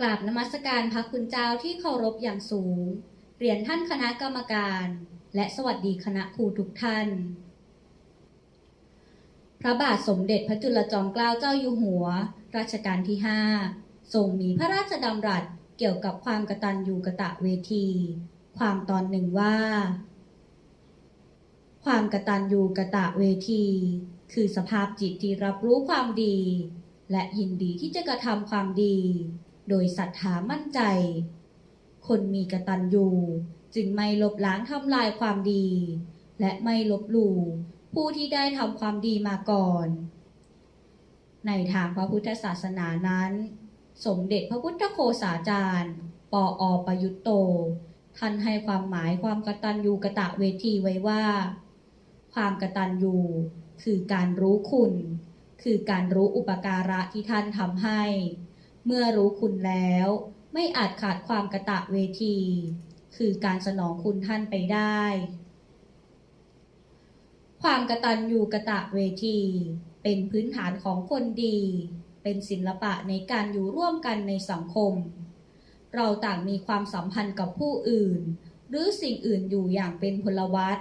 กราบนมัสการพระคุณเจ้าที่เคารพอย่างสูง เรียนท่านคณะกรรมการ และสวัสดีคณะครูทุกท่าน พระบาทสมเด็จพระจุลจอมเกล้าเจ้าอยู่หัว รัชกาลที่ 5 ทรงมีพระราชดำรัสเกี่ยวกับความกตัญญูกะตะเวที ความตอนหนึ่งว่า ความกตัญญูกะตะเวที คือสภาพจิตที่รับรู้ความดี และยินดีที่จะกระทำความดี โดยศรัทธามั่นใจ คนมีกตัญญูจึงไม่ลบล้างทำลายความดี และไม่ลบหลู่ผู้ที่ได้ทำความดีมาก่อน ในทางพระพุทธศาสนานั้น สมเด็จพระพุทธโฆษาจารย์ ปออประยุตโต ท่านให้ความหมายความกตัญญูกะตะเวทีไว้ว่า ความกตัญญูคือการรู้คุณ คือการรู้อุปการะที่ท่านทำให้ เมื่อรู้คุณแล้ว ไม่อาจขาดความกระตะเวที คือการสนองคุณท่านไปได้ ความกระตัญญูกระตะเวที เป็นพื้นฐานของคนดี เป็นศิลปะในการอยู่ร่วมกันในสังคม เราต่างมีความสัมพันธ์กับผู้อื่น หรือสิ่งอื่นอยู่อย่างเป็นพลวัต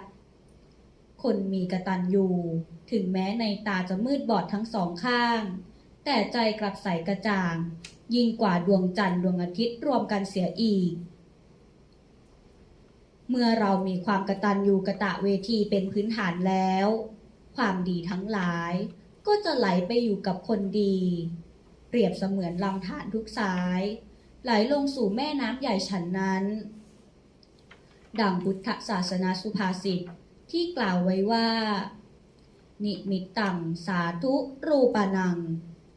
คนมีกระตัญญูถึงแม้ในตาจะมืดบอดทั้งสองข้าง แต่ใจกลับใสกระจ่าง ยิ่งกว่าดวงจันทร์ดวงอาทิตย์รวมกันเสียอีก เมื่อเรามีความกตัญญูกะตะเวทีเป็นพื้นฐานแล้ว ความดีทั้งหลาย ก็จะไหลไปอยู่กับคนดี เปรียบเสมือนลำธารทุกสาย ไหลลงสู่แม่น้ำใหญ่ฉันนั้น ดังพุทธศาสนาสุภาษิตที่กล่าวไว้ว่า นิมิตตังสาธุรูปานัง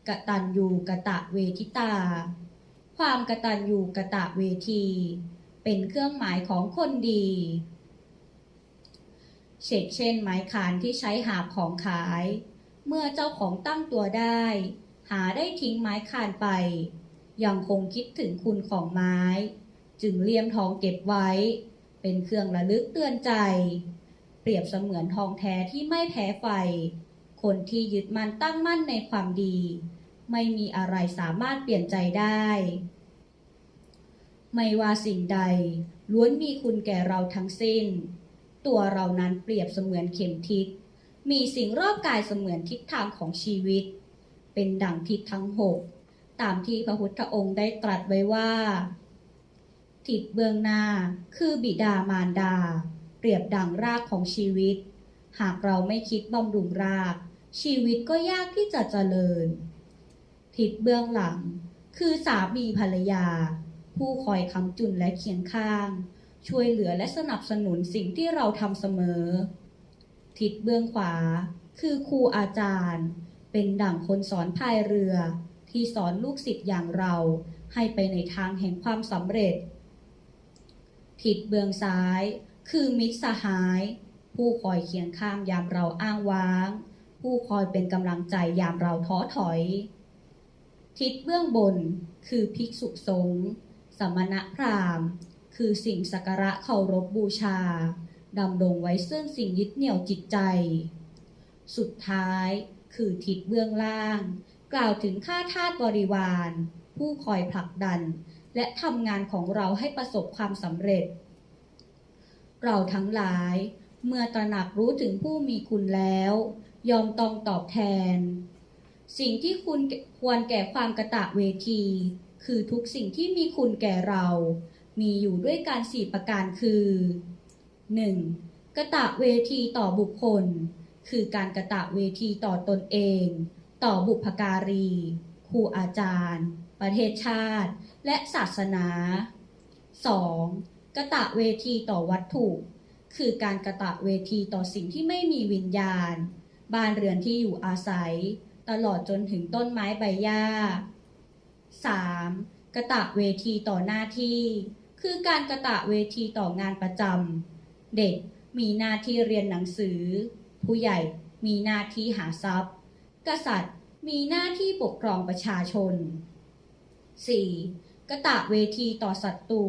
กตัญญูกะตะเวทิตา ความกตัญญูกะตะเวที เป็นเครื่องหมายของคนดีเช่นเช่นไม้ขานที่ใช้หาบของขาย เมื่อเจ้าของตั้งตัวได้ หาได้ทิ้งไม้คานไป ยังคงคิดถึงคุณของไม้ จึงเลี่ยมทองเก็บไว้ เป็นเครื่องระลึกเตือนใจ เปรียบเสมือนทองแท้ที่ไม่แพ้ไฟ คนที่ยึดมันตั้งมั่นในความดี ไม่มีอะไรสามารถเปลี่ยนใจได้ ไม่ว่าสิ่งใด ล้วนมีคุณแก่เราทั้งสิ้น ตัวเรานั้นเปรียบเสมือนเข็มทิศ มีสิ่งรอบกายเสมือนทิศทางของชีวิต เป็นดั่งทิศทั้งหกตามที่พระพุทธองค์ได้ตรัสไว้ว่า ทิศเบื้องหน้าคือบิดามารดา เปรียบดั่งรากของชีวิต หากเราไม่คิดบำรุงราก ชีวิตก็ยากที่จะเจริญ ทิศเบื้องหลัง คือสามีภรรยา ผู้คอยคำจุนและเคียงข้าง ช่วยเหลือและสนับสนุนสิ่งที่เราทำเสมอ ทิศเบื้องขวา คือครูอาจารย์ เป็นดั่งคนสอนพายเรือ ที่สอนลูกศิษย์อย่างเราให้ไปในทางแห่งความสำเร็จ ทิศเบื้องซ้าย คือมิตรสหาย ผู้คอยเคียงข้างยามเราอ้างว้าง ผู้คอยเป็นกำลังใจยามเราท้อถอย ทิศเบื้องบนคือภิกษุสงฆ์สมณพราหมณ์ คือสิ่งสักการะเคารพบบูชา ดำรงไว้ซึ่งสิ่งยึดเหนี่ยวจิตใจ สุดท้ายคือทิศเบื้องล่าง กล่าวถึงข้าทาสบริวาร ผู้คอยผลักดัน และทำงานของเราให้ประสบความสำเร็จ เราทั้งหลายเมื่อตระหนักรู้ถึงผู้มีคุณแล้ว ยอมตองตอบแทน สิ่งที่คุณควรแก่ความกระตะเวที คือทุกสิ่งที่มีคุณแก่เรา มีอยู่ด้วยการสี่ประการคือ 1. กระตะเวทีต่อบุคคล คือการกระตะเวทีต่อตนเอง ต่อบุพการี ครูอาจารย์ ประเทศชาติ และศาสนา 2. กระตะเวทีต่อวัตถุ คือการกระตะเวทีต่อสิ่งที่ไม่มีวิญญาณ บ้านเรือนที่อยู่อาศัย ตลอดจนถึงต้นไม้ใบหญ้า 3. กระตะเวทีต่อหน้าที่ คือการกระตะเวทีต่องานประจำเด็กมีหน้าที่เรียนหนังสือ ผู้ใหญ่มีหน้าที่หาทรัพย์ กษัตริย์มีหน้าที่ปกครองประชาชน 4. กระตะเวทีต่อศัตรู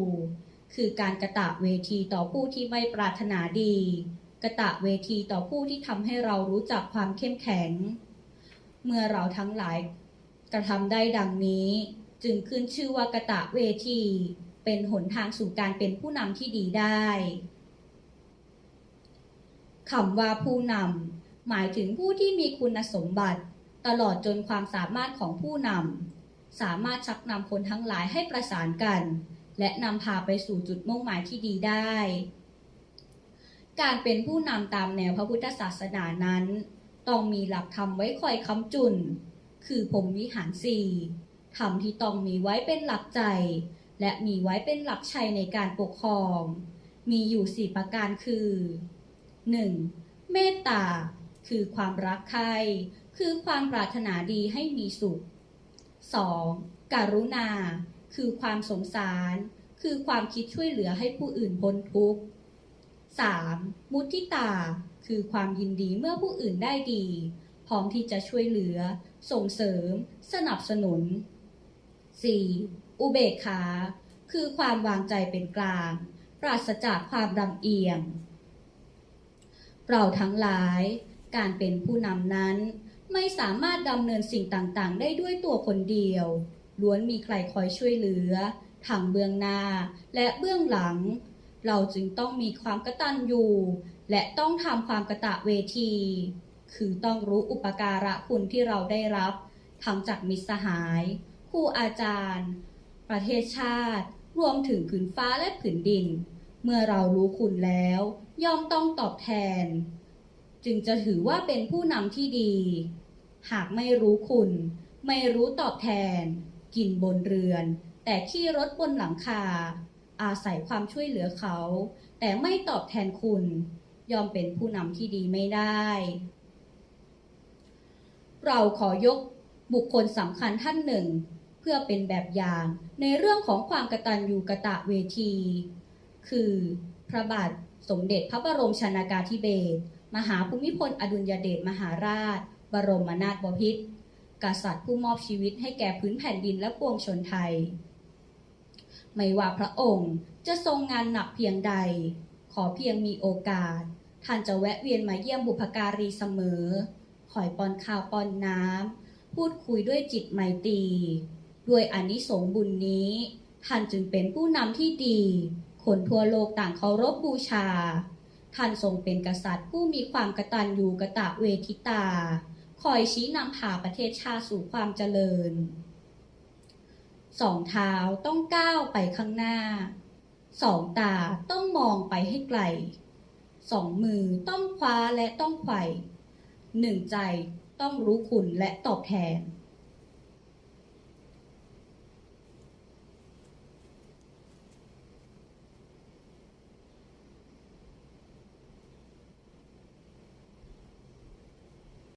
คือการกระตะเวทีต่อผู้ที่ไม่ปรารถนาดี กระตะเวทีต่อผู้ที่ทำให้เรารู้จักความเข้มแข็ง เมื่อเราทั้งหลายกระทำได้ดังนี้ จึงขึ้นชื่อว่ากะตะเวทีเป็นหนทางสู่การเป็นผู้นำที่ดีได้คำว่าผู้นำหมายถึงผู้ที่มีคุณสมบัติ ตลอดจนความสามารถของผู้นำสามารถชักนำคนทั้งหลายให้ประสานกัน และนำพาไปสู่จุดมุ่งหมายที่ดีได้ การเป็นผู้นำตามแนวพระพุทธศาสนานั้น ต้องมีหลักธรรมไว้คอยค้ำจุน คือพรหมวิหารสี่ธรรมที่ต้องมีไว้เป็นหลักใจ และมีไว้เป็นหลักชัยในการปกครอง มีอยู่สี่ประการคือ 1. เมตตา คือความรักใคร่คือความปรารถนาดีให้มีสุข 2. การุณา คือความสงสาร คือความคิดช่วยเหลือให้ผู้อื่นพ้นทุกข์ 3. มุทิตา คือความยินดีเมื่อผู้อื่นได้ดี พร้อมที่จะช่วยเหลือ ส่งเสริม สนับสนุน 4. อุเบกขา คือความวางใจเป็นกลาง ปราศจากความรำเอียง เราทั้งหลาย การเป็นผู้นำนั้น ไม่สามารถดำเนินสิ่งต่างๆ ได้ด้วยตัวคนเดียว ล้วนมีใครคอยช่วยเหลือทางเบื้องหน้าและเบื้องหลัง เราจึงต้องมีความกตัญญูและต้องทำความกระตะเวที คือต้องรู้อุปการะคุณที่เราได้รับ ทั้งจากมิตรสหายครูอาจารย์ ประเทศชาติ รวมถึงผืนฟ้าและผืนดิน เมื่อเรารู้คุณแล้ว ย่อมต้องตอบแทน จึงจะถือว่าเป็นผู้นำที่ดี หากไม่รู้คุณ ไม่รู้ตอบแทน กินบนเรือน แต่ขี้รถบนหลังคา อาศัยความช่วยเหลือเขา แต่ไม่ตอบแทนคุณ ยอมเป็นผู้นำที่ดีไม่ได้ เราขอยกบุคคลสำคัญท่านหนึ่ง เพื่อเป็นแบบอย่างในเรื่องของความกตัญญูกะตะเวที คือพระบาทสมเด็จพระบรมชนากาธิเบศรมหาภูมิพลอดุลยเดชมหาราช บรมนาถบพิตรกษัตริย์ผู้มอบชีวิตให้แก่พื้นแผ่นดินและปวงชนไทย ไม่ว่าพระองค์จะทรงงานหนักเพียงใด ขอเพียงมีโอกาส ท่านจะแวะเวียนมาเยี่ยมบุพการีเสมอคอยปอนข้าวปอนน้ำ พูดคุยด้วยจิตไมตรี ด้วยอานิสงส์บุญนี้ ท่านจึงเป็นผู้นำที่ดี คนทั่วโลกต่างเคารพบูชา ท่านทรงเป็นกษัตริย์ผู้มีความกตัญญูกะตะเวทิตา คอยชี้นำพาประเทศชาติสู่ความเจริญ สองเท้าต้องก้าวไปข้างหน้า สองตาต้องมองไปให้ไกล สองมือต้องคว้าและต้องไขว่หนึ่งใจต้องรู้คุณและตอบแทน